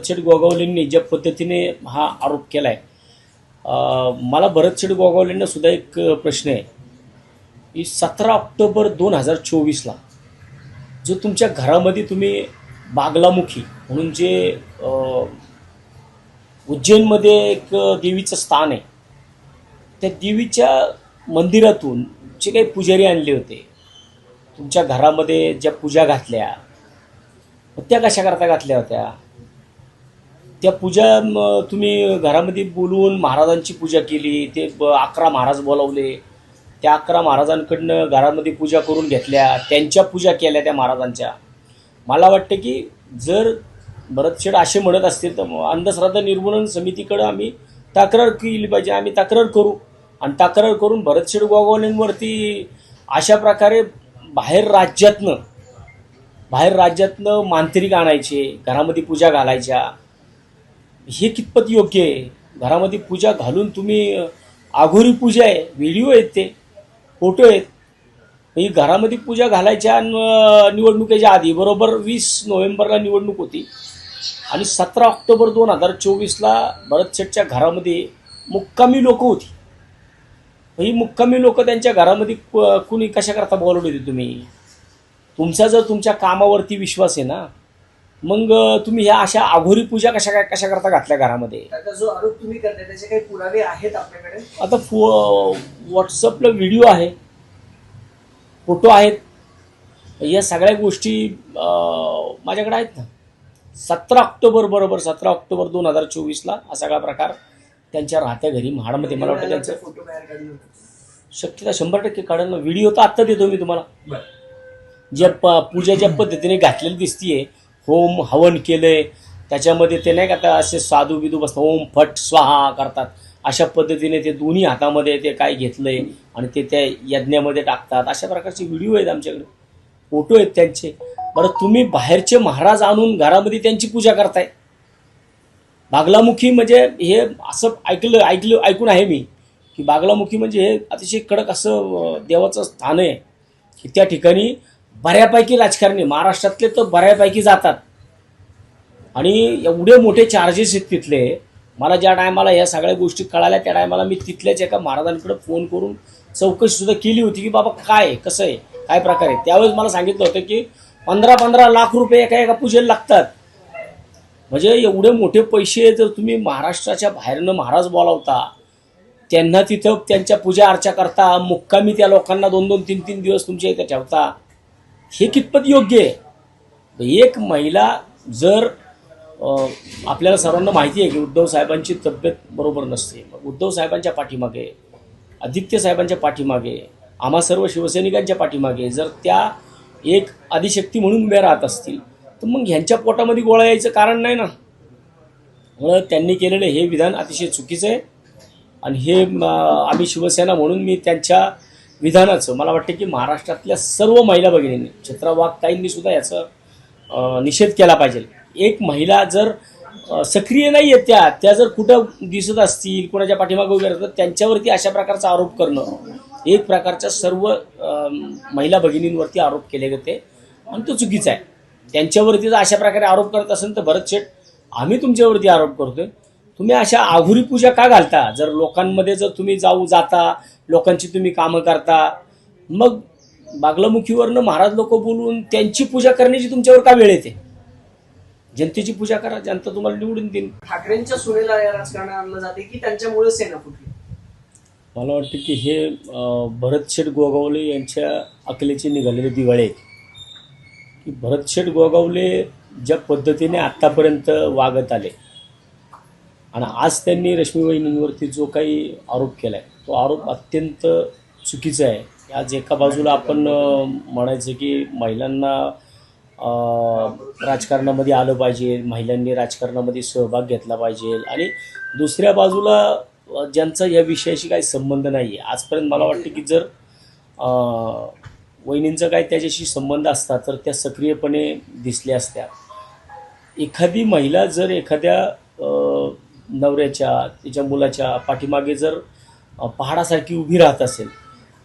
भरतशेठ गोगावलेंनी ज्या पद्धतीने हा आरोप केला आहे मला भरतशेठ गोगावलेंना सुद्धा एक प्रश्न आहे. की सतरा ऑक्टोबर दोन हजार चोवीसला जो तुमच्या घरामध्ये तुम्ही बागलामुखी म्हणून जे उज्जैनमध्ये एक देवीचं स्थान आहे त्या देवीच्या मंदिरातून जे काही पुजारी आणले होते तुमच्या घरामध्ये ज्या पूजा घातल्या त्या कशा करता घातल्या होत्या? त्या पूजा तुम्ही घरामध्ये बोलवून महाराजांची पूजा केली ते ब- अकरा महाराज बोलावले. त्या अकरा महाराजांकडनं घरामध्ये पूजा करून घेतल्या. त्यांच्या पूजा केल्या त्या महाराजांच्या. मला वाटतं की जर भरतशेड असे म्हणत असतील तर मग अंधश्रद्धा निर्मूलन समितीकडं आम्ही तक्रार केली पाहिजे. आम्ही तक्रार करू. आणि तक्रार करून भरतशेड गोगावलेंवरती अशा प्रकारे बाहेर राज्यातनं बाहेर राज्यातनं मांत्रिक आणायचे घरामध्ये पूजा घालायच्या. हे कितपत योग्य आहे? घरामध्ये पूजा घालून तुम्ही आघोरी पूजा आहे व्हिडिओ आहेत ते फोटो आहेत. ही घरामध्ये पूजा घालायच्या निवडणुकीच्या आधी बरोबर वीस नोव्हेंबरला निवडणूक होती. आणि सतरा ऑक्टोबर दोन हजार चोवीसला भरत शेठच्या घरामध्ये मुक्कामी लोक होती. ही मुक्कामी लोक त्यांच्या घरामध्ये कुणी कशाकरता बोलवली होती तुम्ही? तुमचा जर तुमच्या कामावरती विश्वास आहे ना मग तुम्ही ह्या अशा आघोरी पूजा कशा काय कशा करता घातल्या घरामध्ये त्याचा जो आरोप तुम्ही करताय त्याचे काही पुरावे आहेत आपल्याकडे आता फो व्हॉट्सअपला व्हिडिओ आहे फोटो आहेत या सगळ्या गोष्टी अं, माझ्याकडे आहेत ना सतरा ऑक्टोबर बरोबर सतरा ऑक्टोबर दोन हजार चोवीसला हा सगळा प्रकार त्यांच्या राहत्या घरी महाडमध्ये मला वाटतं त्यांचं फोटो बाहेर काढले होते शक्यता शंभर टक्के काढेल ना व्हिडिओ तर आत्ता देतो मी तुम्हाला बरं ज्या प पूजा ज्या पद्धतीने घातलेली दिसतीये होम हवन केले. त्याच्यामध्ये ते नाही का आता असे साधू बिधू बसतात ओम फट स्वाहा करतात. अशा पद्धतीने ते दोन्ही हातामध्ये ते काय घेतलंय आणि ते त्या यज्ञामध्ये टाकतात. अशा प्रकारचे व्हिडिओ आहेत आमच्याकडे. फोटो आहेत त्यांचे. बरं तुम्ही बाहेरचे महाराज आणून घरामध्ये त्यांची पूजा करताय. बागलामुखी म्हणजे हे असं ऐकलं ऐकलं ऐकून आहे मी. की बागलामुखी म्हणजे हे अतिशय कडक असं देवाचं स्थान आहे. की त्या ठिकाणी बऱ्यापैकी राजकारणी महाराष्ट्रातले तर बऱ्यापैकी जातात. आणि एवढे मोठे चार्जेस आहेत तिथले. मला ज्या टायमाला या सगळ्या गोष्टी कळाल्या त्या टायमाला मी तिथल्याच एका महाराजांकडे फोन करून चौकशीसुद्धा केली होती की बाबा काय कसं आहे काय प्रकार आहे. त्यावेळेस मला सांगितलं होतं की पंधरा पंधरा लाख रुपये एका एका पूजेला लागतात. म्हणजे एवढे मोठे पैसे जर तुम्ही महाराष्ट्राच्या बाहेरनं महाराज बोलावता त्यांना तिथं त्यांच्या पूजा अर्चा करता मुक्कामी त्या लोकांना दोन दोन तीन तीन दिवस तुमच्या इथे ठेवता हे कितपत योग्य आहे? एक महिला जर आपल्याला सर्वांना माहिती आहे की उद्धव साहेबांची तब्येत बरोबर नसते. मग उद्धव साहेबांच्या पाठीमागे आदित्य साहेबांच्या पाठीमागे आम्हा सर्व शिवसैनिकांच्या पाठीमागे जर त्या एक आदिशक्ती म्हणून उभ्या राहत असतील तर मग ह्यांच्या पोटामध्ये गोळा यायचं कारण नाही ना? म्हणून त्यांनी केलेलं हे विधान अतिशय चुकीचं आहे. आणि हे आम्ही शिवसेना म्हणून मी त्यांच्या विधानाचं मला वाटतं की महाराष्ट्रातल्या सर्व महिला भगिनींनी चित्रा सुद्धा याचं निषेध केला पाहिजे. एक महिला जर सक्रिय नाही आहेत त्या त्या जर कुठं दिसत असतील कोणाच्या पाठीमागे उभ्या राहतात त्यांच्यावरती अशा प्रकारचा आरोप करणं एक प्रकारच्या सर्व महिला भगिनींवरती आरोप केले जाते. आणि तो चुकीचा आहे. त्यांच्यावरती जर अशा प्रकारे आरोप करत असेल तर भरत शेठ आम्ही तुमच्यावरती आरोप करतोय. तुम्ही अशा आघुरी पूजा का घालता? जर लोकांमध्ये जर तुम्ही जाऊ जाता लोकांची तुम्ही कामं करता मग बागलामुखीवरनं महाराज लोक बोलून त्यांची पूजा करण्याची तुमच्यावर का वेळ येते? जनतेची पूजा करा जनता तुम्हाला निवडून देईल ठाकरेंच्या सुनेला या राजकारणात आणलं जाते की त्यांच्यामुळे सेना फुटली. मला वाटतं की हे भरतशेठ गोगावले यांच्या अकलेचे निघालेले दिवाळे आहेत. की भरतशेठ गोगावले ज्या पद्धतीने आत्तापर्यंत वागत आले आणि आज त्यांनी रश्मी वहिनींवरती जो काही आरोप केला आहे तो आरोप अत्यंत चुकीचा आहे. आज एका बाजूला आपण म्हणायचं की महिलांना राजकारणामध्ये आलं पाहिजे महिलांनी राजकारणामध्ये सहभाग घेतला पाहिजे आणि दुसऱ्या बाजूला ज्यांचा या विषयाशी काही संबंध नाही आहे आजपर्यंत मला वाटतं की जर वहिनींचा काही त्याच्याशी संबंध असता तर त्या सक्रियपणे दिसल्या असत्या. एखादी महिला जर एखाद्या नवऱ्याच्या तिच्या मुलाच्या पाठीमागे जर पहाडासारखी उभी राहत असेल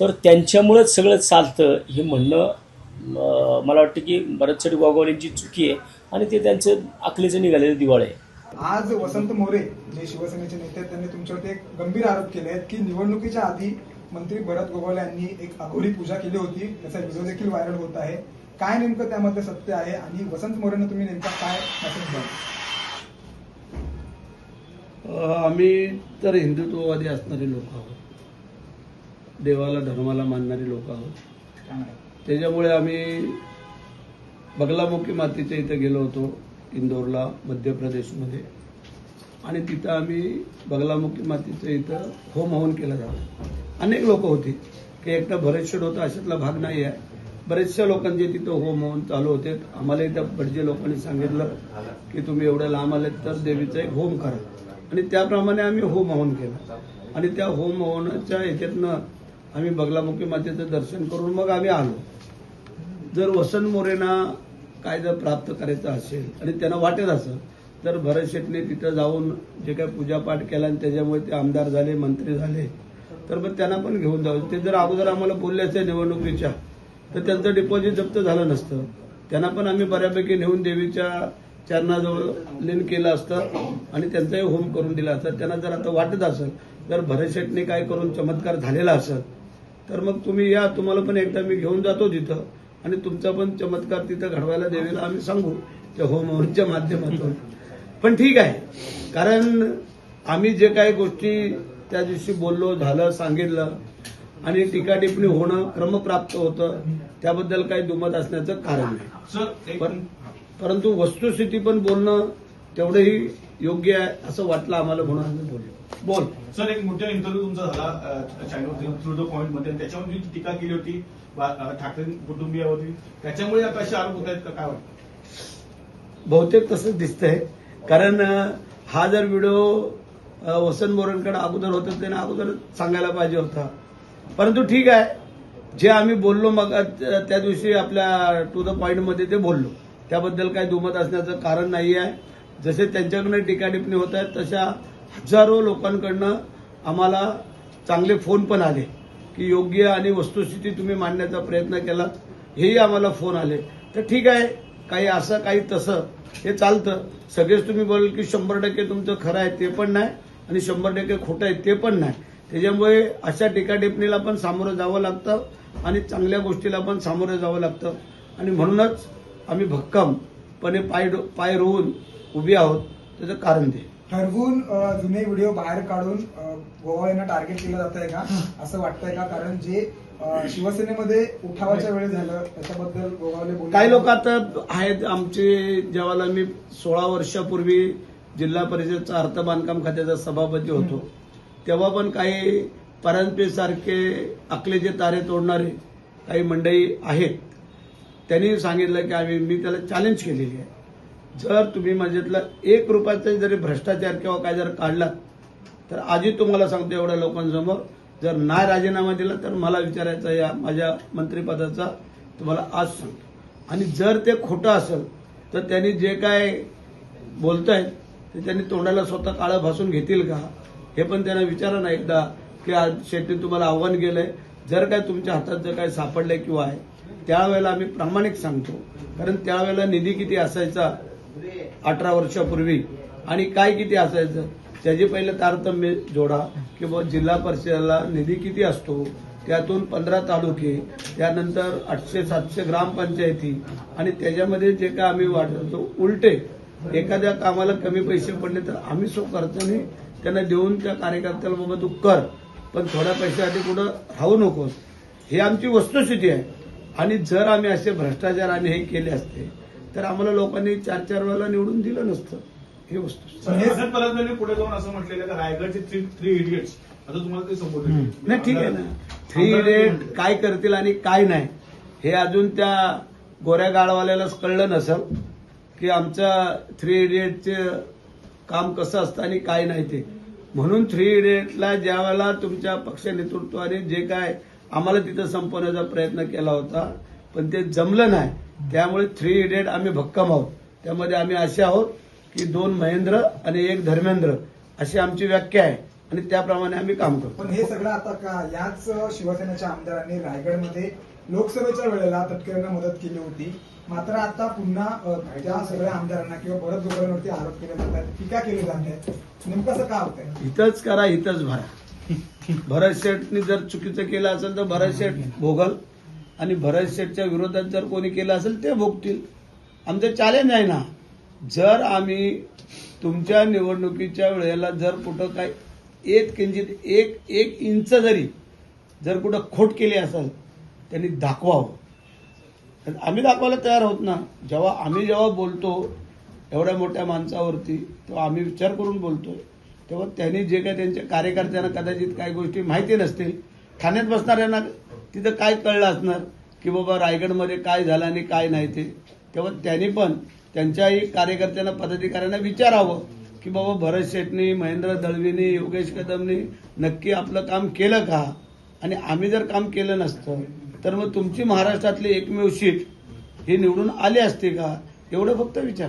तर त्यांच्यामुळेच सगळं चालतं हे म्हणणं मला वाटतं की भरतशेठ गोगावलेंची चुकी आहे आणि ते त्यांचं आखलीचं निघालेलं दिवाळ आहे. आज वसंत मोरे जे शिवसेनेचे नेते आहेत त्यांनी तुमच्यावरती एक गंभीर आरोप केले आहेत की निवडणुकीच्या आधी मंत्री भरत गोगावले यांनी एक अघोरी पूजा केली होती. त्याचा व्हिडिओ देखील व्हायरल होत आहे. काय नेमकं त्यामध्ये सत्य आहे आणि वसंत मोरेनं तुम्ही नेमका काय मेसेज द्या आम्ही तर हिंदुत्ववादी असणारे लोक आहोत. देवाला धर्माला मानणारे लोक आहोत. त्याच्यामुळे आम्ही बगलामुखी मातीच्या इथं गेलो होतो इंदोरला मध्य प्रदेशमध्ये आणि तिथं आम्ही बगलामुखी मातीचं इथं होम हवन केलं जातं. अनेक लोक होती. की एकटा भरत होता अशातला भाग नाही आहे बरेचशा लोकांचे तिथं होम होऊन चालू होते. आम्हाला त्या भटजे लोकांनी सांगितलं की तुम्ही एवढ्या लांब आलेत तर देवीचा एक होम करा. आणि त्याप्रमाणे आम्ही होम हवन केलं. आणि त्या होम हवनाच्या ह्याच्यातनं आम्ही बगलामुखी मातेचं दर्शन करून मग आम्ही आलो. जर वसंत मोरेना काय जर प्राप्त करायचं असेल आणि त्यांना वाटत असं तर भरत शेटने तिथं जाऊन जे काही पूजापाठ केला आणि त्याच्यामुळे ते आमदार झाले मंत्री झाले तर मग त्यांना पण घेऊन जाऊ. ते जर अगोदर आम्हाला बोलले असते निवडणुकीच्या तर त्यांचं डिपॉझिट जप्त झालं नसतं. त्यांना पण आम्ही बऱ्यापैकी नेऊन देवीच्या चरणाजवळ लीन केलं असतं आणि त्यांचाही होम करून दिला असतं त्यांना जर आता वाटत असेल तर भरत शेटने काय करून चमत्कार झालेला असेल तर मग तुम्ही या तुम्हाला पण एकदा मी घेऊन जातो तिथं आणि तुमचा पण चमत्कार तिथं घडवायला देवीला आम्ही सांगू त्या होम हवनच्या माध्यमातून. पण ठीक आहे कारण आम्ही जे काही गोष्टी त्या दिवशी बोललो झालं सांगितलं आणि टीका टिप्पणी होणं क्रमप्राप्त होतं त्याबद्दल काही दुमत असण्याचं कारण नाही. सर एक पण परंतु वस्तुस्थिती पण बोलणं तेवढंही योग्य आहे असं वाटलं आम्हाला म्हणून आम्ही बोललो. बोल. सर एक मोठा इंटरव्ह्यू तुमचा झाला चॅनल थ्रू द पॉइंटमध्ये. त्याच्यावर तुम्ही टीका केली होती ठाकरे कुटुंबियावरती त्याच्यामुळे आता असे आरोप होत आहेत का? काय वाटतं? बहुतेक तसंच दिसतंय. कारण हा जर व्हिडिओ वसंत मोरेंकडे अगोदर होता त्याने अगोदर सांगायला पाहिजे होता. परंतु ठीक आहे. जे आम्ही बोललो मग त्या दिवशी आपल्या टू द पॉइंटमध्ये ते बोललो. त्याबद्दल काही दुमत असण्याचं कारण नाही आहे जसे त्यांच्याकडनं टीकाटिपणी होत आहेत तशा हजारो लोकांकडनं आम्हाला चांगले फोन पण आले की योग्य आणि वस्तुस्थिती तुम्ही मांडण्याचा प्रयत्न केला हेही आम्हाला फोन आले. तर ठीक आहे काही असं काही तसं हे चालतं. सगळेच तुम्ही बोल की शंभर टक्के तुमचं खरं आहे ते पण नाही आणि शंभर टक्के खोटं आहे ते पण नाही. त्याच्यामुळे अशा टीकाटिप्पणीला पण सामोरं जावं लागतं आणि चांगल्या गोष्टीला पण सामोरं जावं लागतं. आणि म्हणूनच आम्ही भक्कमपणे पाय पाय रोवून उभी आहोत. त्याचं कारण ते. ठरवून जुने व्हिडिओ बाहेर काढून अ, गोगावलेंना टार्गेट केलं जात आहे का? असं वाटतंय का? कारण जे शिवसेनेमध्ये उठावाच्या वेळी झालं त्याच्याबद्दल बोलले. काही लोक आता आहेत आमचे जेव्हा मी सोळा वर्षापूर्वी जिल्हा परिषदचा अर्थ बांधकाम खात्याचा सभापती होतो तेव्हा पण काही परांजपेसारखे अकलेचे तारे तोडणारे काही मंडळी आहेत. त्यांनी सांगितलं की आम्ही मी त्याला चॅलेंज केलेली आहे. जर तुम्ही माझ्यातला एक रुपयाचा जरी भ्रष्टाचार किंवा काय जर काढला तर आजही तुम्हाला सांगतो एवढ्या लोकांसमोर जर नाही राजीनामा दिला तर मला विचारायचा या माझ्या मंत्रिपदाचा तुम्हाला आज सांगतो. आणि जर ते खोटं असेल तर त्यांनी जे काय बोलतायत ते त्यांनी तोंडाला स्वतः काळं भासून घेतील का? हे पण त्यांना विचारा ना एकदा की आज शेट्टी तुम्हाला आव्हान केलंय. जर काय तुमच्या हातात जर काय सापडलंय किंवा आहे त्यावेळेला आम्ही प्रामाणिक सांगतो. कारण त्यावेळेला निधी किती असायचा? अठरा वर्षापूर्वी. आणि काय किती असायचं? त्याचे पहिले तारतम्य जोडा. की बाबा जिल्हा परिषदेला निधी किती असतो? त्यातून पंधरा तालुके त्यानंतर आठशे सातशे ग्रामपंचायती. आणि त्याच्यामध्ये जे काय आम्ही वाटतो उलटे. एखाद्या कामाला कमी पैसे पडले तर आम्ही सो त्यांना देऊन त्या कार्यकर्त्याला बाबा तू कर. पण थोड्या पैशासाठी कुठं राहू नकोस. ही आमची वस्तुस्थिती आहे. आणि जर आम्ही असे भ्रष्टाचार आणि हे केले असते तर आम्हाला लोकांनी चार चार वेळेला निवडून दिलं नसतं. हे वस्तू. परांजपेंनी पुढे जाऊन असं म्हटलेलं का रायगडचे थ्री थ्री इडियट्स? आता तुम्हाला ते संबोधन नाही ठीक आहे ना. थ्री इडियट काय करतील आणि काय नाही हे अजून त्या गोऱ्या गाळवाल्यालाच कळलं नसेल की आमच्या थ्री इडियटचे काम कसं असतं आणि काय नाही ते. म्हणून थ्री इडियटला ज्या वेळेला तुमच्या पक्ष नेतृत्वाने जे काय आम्हाला तिथं संपवण्याचा प्रयत्न केला होता पण ते जमलं नाही. त्यामुळे थ्री इडियट आम्ही भक्कम आहोत. त्यामध्ये आम्ही असे आहोत की दोन महेंद्र आणि एक धर्मेंद्र अशी आमची व्याख्या आहे आणि त्याप्रमाणे आम्ही काम करतो. पण हे सगळं आता का याच शिवसेनेच्या आमदारांनी रायगडमध्ये लोकसभेच्या वेळेला तटकरेंना मदत केली होती. मात्र आता पुन्हा त्या सगळ्या आमदारांना किंवा भरत गोगावलेवरती आरोप केले जात आहेत टीका केली जात. आहे नेमकं असं का होतंय? इथंच करा इथंच भरा. भरत शेठनी जर चुकीचं केलं असेल तर भरत शेठ भोगल. आणि भरत शेठच्या विरोधात जर कोणी केलं असेल ते भोगतील. आमचं चॅलेंज आहे ना जर आम्ही तुमच्या निवडणुकीच्या वेळेला जर कुठं काय एक किंचित एक एक इंच जरी जर कुठं खोट केली असेल त्यांनी दाखवावं. तर आम्ही दाखवायला तयार होत ना. जेव्हा आम्ही जेव्हा बोलतो एवढ्या मोठ्या माणसावरती तेव्हा आम्ही विचार करून बोलतो तेव्हा त्यांनी जे काय त्यांच्या कार्यकर्त्यांना कदाचित काही गोष्टी माहिती नसतील ठाण्यात बसणाऱ्यांना तिथं काय कळलं असणार की बाबा रायगडमध्ये काय झालं आणि काय नाही ते? तेव्हा त्यांनी पण त्यांच्याही कार्यकर्त्यांना पदाधिकाऱ्यांना विचारावं की बाबा भरत शेटनी महेंद्र दळवीनी योगेश कदमनी नक्की आपलं काम केलं का? आणि आम्ही जर काम केलं नसतं तर मग तुमची महाराष्ट्रातली एकमेव सीट ही निवडून आली असते का? एवढं फक्त विचार